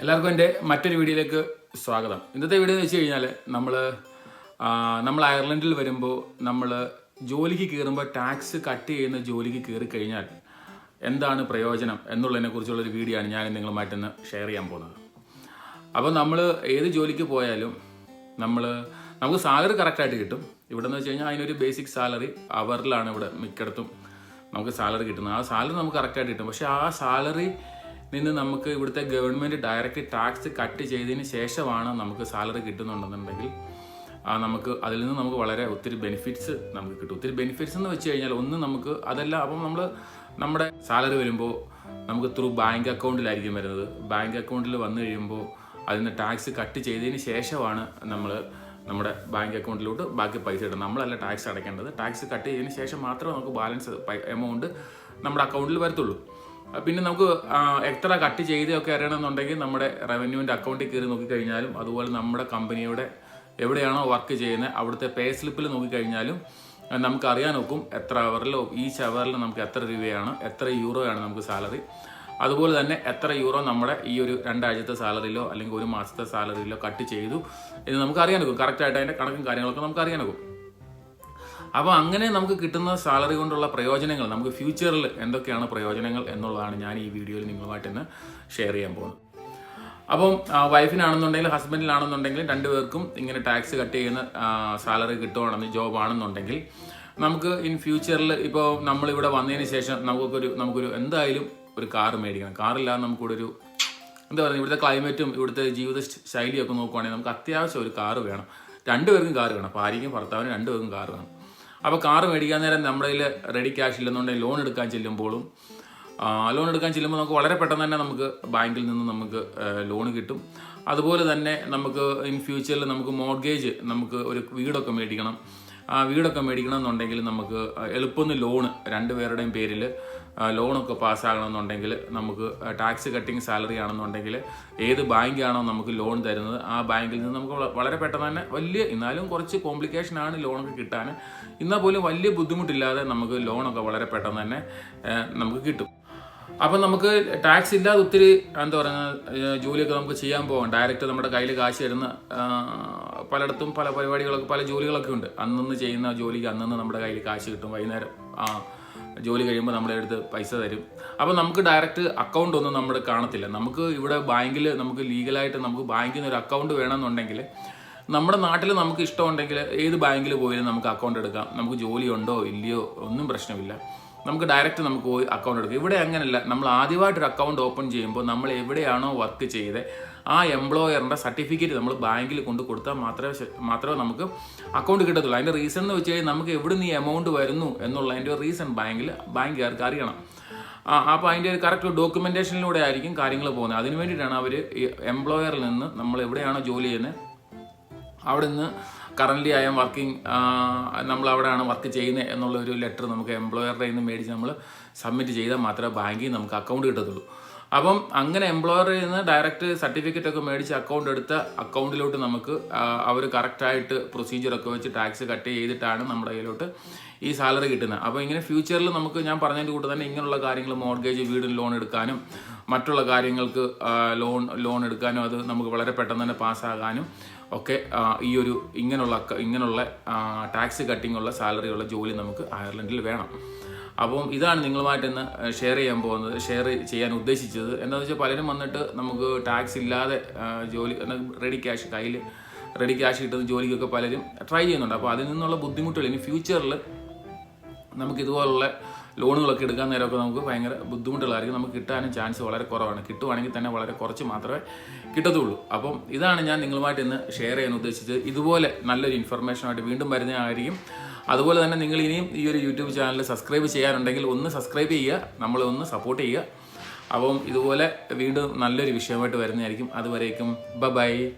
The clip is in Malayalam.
എല്ലാവർക്കും എന്റെ മറ്റൊരു വീഡിയോയിലേക്ക് സ്വാഗതം. ഇന്നത്തെ വീഡിയോ എന്ന് വെച്ച് കഴിഞ്ഞാൽ നമ്മൾ നമ്മൾ അയർലൻഡിൽ വരുമ്പോൾ നമ്മൾ ജോലിക്ക് കയറുമ്പോൾ ടാക്സ് കട്ട് ചെയ്യുന്ന ജോലിക്ക് കയറി കഴിഞ്ഞാൽ എന്താണ് പ്രയോജനം എന്നുള്ളതിനെ കുറിച്ചുള്ളൊരു വീഡിയോ ആണ് ഞാൻ നിങ്ങളുമായിട്ട് ഇന്ന് ഷെയർ ചെയ്യാൻ പോകുന്നത്. അപ്പോൾ നമ്മൾ ഏത് ജോലിക്ക് പോയാലും നമ്മൾ നമുക്ക് സാലറി കറക്റ്റായിട്ട് കിട്ടും. ഇവിടെ എന്ന് വെച്ച് കഴിഞ്ഞാൽ അതിനൊരു ബേസിക് സാലറി അവറിലാണ് ഇവിടെ മിക്കയിടത്തും നമുക്ക് സാലറി കിട്ടുന്നത്. ആ സാലറി നമുക്ക് കറക്റ്റായിട്ട് കിട്ടും. പക്ഷേ ആ സാലറി നിന്ന് നമുക്ക് ഇവിടുത്തെ ഗവൺമെന്റ് ഡയറക്റ്റ് ടാക്സ് കട്ട് ചെയ്തതിന് ശേഷമാണ് നമുക്ക് സാലറി കിട്ടുന്നുണ്ടെന്നുണ്ടെങ്കിൽ നമുക്ക് അതിൽ നിന്ന് നമുക്ക് വളരെ ഒത്തിരി ബെനിഫിറ്റ്സ് നമുക്ക് കിട്ടും. ഒത്തിരി ബെനിഫിറ്റ്സ് എന്ന് വെച്ച് കഴിഞ്ഞാൽ ഒന്ന് നമുക്ക് അതല്ല അപ്പം നമ്മൾ നമ്മുടെ സാലറി വരുമ്പോൾ നമുക്ക് ത്രൂ ബാങ്ക് അക്കൗണ്ടിലായിരിക്കും വരുന്നത്. ബാങ്ക് അക്കൗണ്ടിൽ വന്നു കഴിയുമ്പോൾ അതിൽ നിന്ന് ടാക്സ് കട്ട് ചെയ്തതിന് ശേഷമാണ് നമ്മൾ നമ്മുടെ ബാങ്ക് അക്കൗണ്ടിലോട്ട് ബാക്കി പൈസ ഇടുന്നത്. നമ്മളല്ല ടാക്സ് അടയ്ക്കേണ്ടത്. ടാക്സ് കട്ട് ചെയ്തതിന് ശേഷം മാത്രമേ നമുക്ക് ബാലൻസ് എമൗണ്ട് നമ്മുടെ അക്കൗണ്ടിൽ വരത്തുള്ളൂ. പിന്നെ നമുക്ക് എത്ര കട്ട് ചെയ്തൊക്കെ അറിയണമെന്നുണ്ടെങ്കിൽ നമ്മുടെ റവന്യൂവിന്റെ അക്കൗണ്ടിൽ കയറി നോക്കിക്കഴിഞ്ഞാലും അതുപോലെ നമ്മുടെ കമ്പനിയുടെ എവിടെയാണോ വർക്ക് ചെയ്യുന്നത് അവിടുത്തെ പേ സ്ലിപ്പിൽ നോക്കിക്കഴിഞ്ഞാലും നമുക്ക് അറിയാൻ നോക്കും എത്ര അവറിലോ ഈ അവറിൽ നമുക്ക് എത്ര രൂപയാണ് എത്ര യൂറോയാണ് നമുക്ക് സാലറി. അതുപോലെ തന്നെ എത്ര യൂറോ നമ്മുടെ ഈ ഒരു രണ്ടാഴ്ചത്തെ സാലറിയിലോ അല്ലെങ്കിൽ ഒരു മാസത്തെ സാലറിയിലോ കട്ട് ചെയ്തു എന്ന് നമുക്ക് അറിയാൻ നോക്കും കറക്റ്റായിട്ട് അതിന്റെ കണക്കും കാര്യങ്ങളൊക്കെ നമുക്ക് അറിയാൻ നോക്കും അപ്പോൾ അങ്ങനെ നമുക്ക് കിട്ടുന്ന സാലറി കൊണ്ടുള്ള പ്രയോജനങ്ങൾ നമുക്ക് ഫ്യൂച്ചറിൽ എന്തൊക്കെയാണ് പ്രയോജനങ്ങൾ എന്നുള്ളതാണ് ഞാൻ ഈ വീഡിയോയിൽ നിങ്ങളുമായിട്ട് ഇന്ന് ഷെയർ ചെയ്യാൻ പോകുന്നത്. അപ്പം വൈഫിനാണെന്നുണ്ടെങ്കിലും വൈഫിനാണെന്നുണ്ടെങ്കിൽ ഹസ്ബൻഡിലാണെന്നുണ്ടെങ്കിൽ രണ്ടുപേർക്കും ഇങ്ങനെ ടാക്സ് കട്ട് ചെയ്യുന്ന സാലറി കിട്ടുവാണെന്ന് ജോബ് ആണെന്നുണ്ടെങ്കിൽ നമുക്ക് ഇൻ ഫ്യൂച്ചറിൽ ഇപ്പോൾ നമ്മളിവിടെ വന്നതിന് ശേഷം നമുക്കൊരു നമുക്കൊരു എന്തായാലും ഒരു കാർ മേടിക്കണം. കാറില്ലാതെ നമുക്കിവിടെ ഒരു എന്താ പറയുക ഇവിടുത്തെ ക്ലൈമറ്റും ഇവിടുത്തെ ജീവിത ശൈലിയൊക്കെ നോക്കുവാണെങ്കിൽ നമുക്ക് അത്യാവശ്യം ഒരു കാറ് വേണം. രണ്ടുപേർക്കും കാറ് വേണം. ഭാര്യയ്ക്കും ഭർത്താവിനും രണ്ടുപേർക്കും കാറ് വേണം. അപ്പോൾ കാറ് മേടിക്കാൻ നേരം നമ്മുടെ കയ്യിൽ റെഡി ക്യാഷ് ഇല്ലെന്നുണ്ടെങ്കിൽ ലോൺ എടുക്കാൻ ചെല്ലുമ്പോഴും ലോൺ എടുക്കാൻ ചെല്ലുമ്പോൾ നമുക്ക് വളരെ പെട്ടെന്ന് തന്നെ നമുക്ക് ബാങ്കിൽ നിന്ന് നമുക്ക് ലോൺ കിട്ടും. അതുപോലെ തന്നെ നമുക്ക് ഇൻ ഫ്യൂച്ചറിൽ നമുക്ക് മോർഗേജ് നമുക്ക് ഒരു വീടൊക്കെ മേടിക്കണം. വീടൊക്കെ മേടിക്കണം എന്നുണ്ടെങ്കിൽ നമുക്ക് എളുപ്പമൊന്ന് ലോണ് രണ്ടുപേരുടെയും പേരിൽ ലോണൊക്കെ പാസ്സാകണമെന്നുണ്ടെങ്കിൽ നമുക്ക് ടാക്സ് കട്ടിങ് സാലറി ആണെന്നുണ്ടെങ്കിൽ ഏത് ബാങ്കാണോ നമുക്ക് ലോൺ തരുന്നത് ആ ബാങ്കിൽ നിന്ന് നമുക്ക് വളരെ പെട്ടെന്ന് തന്നെ വലിയ എന്നാലും കുറച്ച് കോംപ്ലിക്കേഷൻ ആണ് ലോണൊക്കെ കിട്ടാൻ. എന്നാൽ പോലും വലിയ ബുദ്ധിമുട്ടില്ലാതെ നമുക്ക് ലോണൊക്കെ വളരെ പെട്ടെന്ന് തന്നെ നമുക്ക് കിട്ടും. അപ്പം നമുക്ക് ടാക്സ് ഇല്ലാതെ ഒത്തിരി എന്താ പറയുക ജോലിയൊക്കെ നമുക്ക് ചെയ്യാൻ പോകാം ഡയറക്റ്റ് നമ്മുടെ കയ്യിൽ കാശ് തരുന്ന പലയിടത്തും പല പരിപാടികളൊക്കെ പല ജോലികളൊക്കെ ഉണ്ട്. അന്നന്ന് ചെയ്യുന്ന ജോലിക്ക് അന്നന്ന് നമ്മുടെ കയ്യിൽ കാശ് കിട്ടും. വൈകുന്നേരം ആ ജോലി കഴിയുമ്പോൾ നമ്മുടെ അടുത്ത് പൈസ തരും. അപ്പോൾ നമുക്ക് ഡയറക്റ്റ് അക്കൗണ്ട് ഒന്നും നമ്മുടെ കാണത്തില്ല. നമുക്ക് ഇവിടെ ബാങ്കിൽ നമുക്ക് ലീഗലായിട്ട് നമുക്ക് ബാങ്കിൽ നിന്ന് ഒരു അക്കൗണ്ട് വേണമെന്നുണ്ടെങ്കിൽ നമ്മുടെ നാട്ടിൽ നമുക്ക് ഇഷ്ടമുണ്ടെങ്കിൽ ഏത് ബാങ്കിൽ പോയാലും നമുക്ക് അക്കൗണ്ട് എടുക്കാം. നമുക്ക് ജോലി ഉണ്ടോ ഇല്ലയോ ഒന്നും പ്രശ്നമില്ല. നമുക്ക് ഡയറക്റ്റ് നമുക്ക് പോയി അക്കൗണ്ട് എടുക്കാം. ഇവിടെ അങ്ങനെയല്ല നമ്മൾ ആദ്യമായിട്ടൊരു അക്കൗണ്ട് ഓപ്പൺ ചെയ്യുമ്പോൾ നമ്മൾ എവിടെയാണോ വർക്ക് ചെയ്ത് ആ എംപ്ലോയറിന്റെ സർട്ടിഫിക്കറ്റ് നമ്മൾ ബാങ്കിൽ കൊണ്ട് കൊടുത്താൽ മാത്രമേ മാത്രമേ നമുക്ക് അക്കൗണ്ട് കിട്ടത്തുള്ളൂ. അതിന്റെ റീസൺ എന്ന് വെച്ച് കഴിഞ്ഞാൽ നമുക്ക് എവിടെ നിന്ന് എമൗണ്ട് വരുന്നു എന്നുള്ള അതിന്റെ റീസൺ ബാങ്കിൽ ബാങ്കുകാർക്ക് അറിയണം. അപ്പോൾ അതിന്റെ ഒരു കറക്റ്റ് ഡോക്യുമെന്റേഷനിലൂടെ ആയിരിക്കും കാര്യങ്ങൾ പോകുന്നത്. അതിന് വേണ്ടിയിട്ടാണ് അവർ എംപ്ലോയറിൽ നിന്ന് നമ്മൾ എവിടെയാണോ ജോലി ചെയ്യുന്നത് അവിടെ നിന്ന് കറന്റ് ഐ എം വർക്കിംഗ് നമ്മൾ അവിടെയാണ് വർക്ക് ചെയ്യുന്നത് എന്നുള്ള ഒരു ലെറ്റർ നമുക്ക് എംപ്ലോയറുടെ നിന്ന് മേടിച്ച് നമ്മൾ സബ്മിറ്റ് ചെയ്താൽ മാത്രമേ ബാങ്കിൽ നമുക്ക് അക്കൗണ്ട് കിട്ടത്തുള്ളൂ. അപ്പം അങ്ങനെ എംപ്ലോയറിൽ നിന്ന് ഡയറക്റ്റ് സർട്ടിഫിക്കറ്റ് ഒക്കെ മേടിച്ച് അക്കൗണ്ട് എടുത്ത അക്കൗണ്ടിലോട്ട് നമുക്ക് അവർ കറക്റ്റായിട്ട് പ്രൊസീജിയറൊക്കെ വെച്ച് ടാക്സ് കട്ട് ചെയ്തിട്ടാണ് നമ്മുടെ കയ്യിലോട്ട് ഈ സാലറി കിട്ടുന്നത്. അപ്പോൾ ഇങ്ങനെ ഫ്യൂച്ചറിൽ നമുക്ക് ഞാൻ പറഞ്ഞതിന്റെ കൂട്ട് തന്നെ ഇങ്ങനെയുള്ള കാര്യങ്ങൾ മോർഗേജ് വീടിന് ലോൺ എടുക്കാനും മറ്റുള്ള കാര്യങ്ങൾക്ക് ലോൺ ലോൺ എടുക്കാനും അത് നമുക്ക് വളരെ പെട്ടെന്ന് തന്നെ പാസ്സാകാനും ഒക്കെ ഈ ഒരു ഇങ്ങനെയുള്ള ഇങ്ങനെയുള്ള ടാക്സ് കട്ടിംഗ് ഉള്ള സാലറി ഉള്ള ജോലി നമുക്ക് അയർലൻഡിൽ വേണം. അപ്പം ഇതാണ് നിങ്ങളുമായിട്ട് ഇന്ന് ഷെയർ ചെയ്യാൻ പോകുന്നത് ഷെയർ ചെയ്യാൻ ഉദ്ദേശിച്ചത്. എന്താണെന്ന് വെച്ചാൽ പലരും വന്നിട്ട് നമുക്ക് ടാക്സ് ഇല്ലാതെ ജോലി റെഡി ക്യാഷ് കയ്യിൽ റെഡി ക്യാഷ് കിട്ടുന്ന ജോലിക്കൊക്കെ പലരും ട്രൈ ചെയ്യുന്നുണ്ട്. അപ്പോൾ അതിൽ നിന്നുള്ള ബുദ്ധിമുട്ടുകൾ ഇനി ഫ്യൂച്ചറിൽ നമുക്ക് ഇതുപോലുള്ള ലോണുകളൊക്കെ എടുക്കാൻ നേരമൊക്കെ നമുക്ക് ഭയങ്കര ബുദ്ധിമുട്ടുകളായിരിക്കും. നമുക്ക് കിട്ടാനും ചാൻസ് വളരെ കുറവാണ്. കിട്ടുവാണെങ്കിൽ തന്നെ വളരെ കുറച്ച് മാത്രമേ കിട്ടത്തുള്ളൂ. അപ്പം ഇതാണ് ഞാൻ നിങ്ങളുമായിട്ട് ഇന്ന് ഷെയർ ചെയ്യാൻ ഉദ്ദേശിച്ചത്. ഇതുപോലെ നല്ലൊരു ഇൻഫർമേഷനായിട്ട് വീണ്ടും വരുന്നതായിരിക്കും. അതുപോലെ തന്നെ നിങ്ങൾ ഇനിയും ഈ ഒരു യൂട്യൂബ് ചാനൽ സബ്സ്ക്രൈബ് ചെയ്യാനുണ്ടെങ്കിൽ ഒന്ന് സബ്സ്ക്രൈബ് ചെയ്യുക. നമ്മളെ ഒന്ന് സപ്പോർട്ട് ചെയ്യുക. അപ്പം ഇതുപോലെ വീണ്ടും നല്ലൊരു വിഷയമായിട്ട് വരുന്നതായിരിക്കും. അതുവരേക്കും ബ ബൈ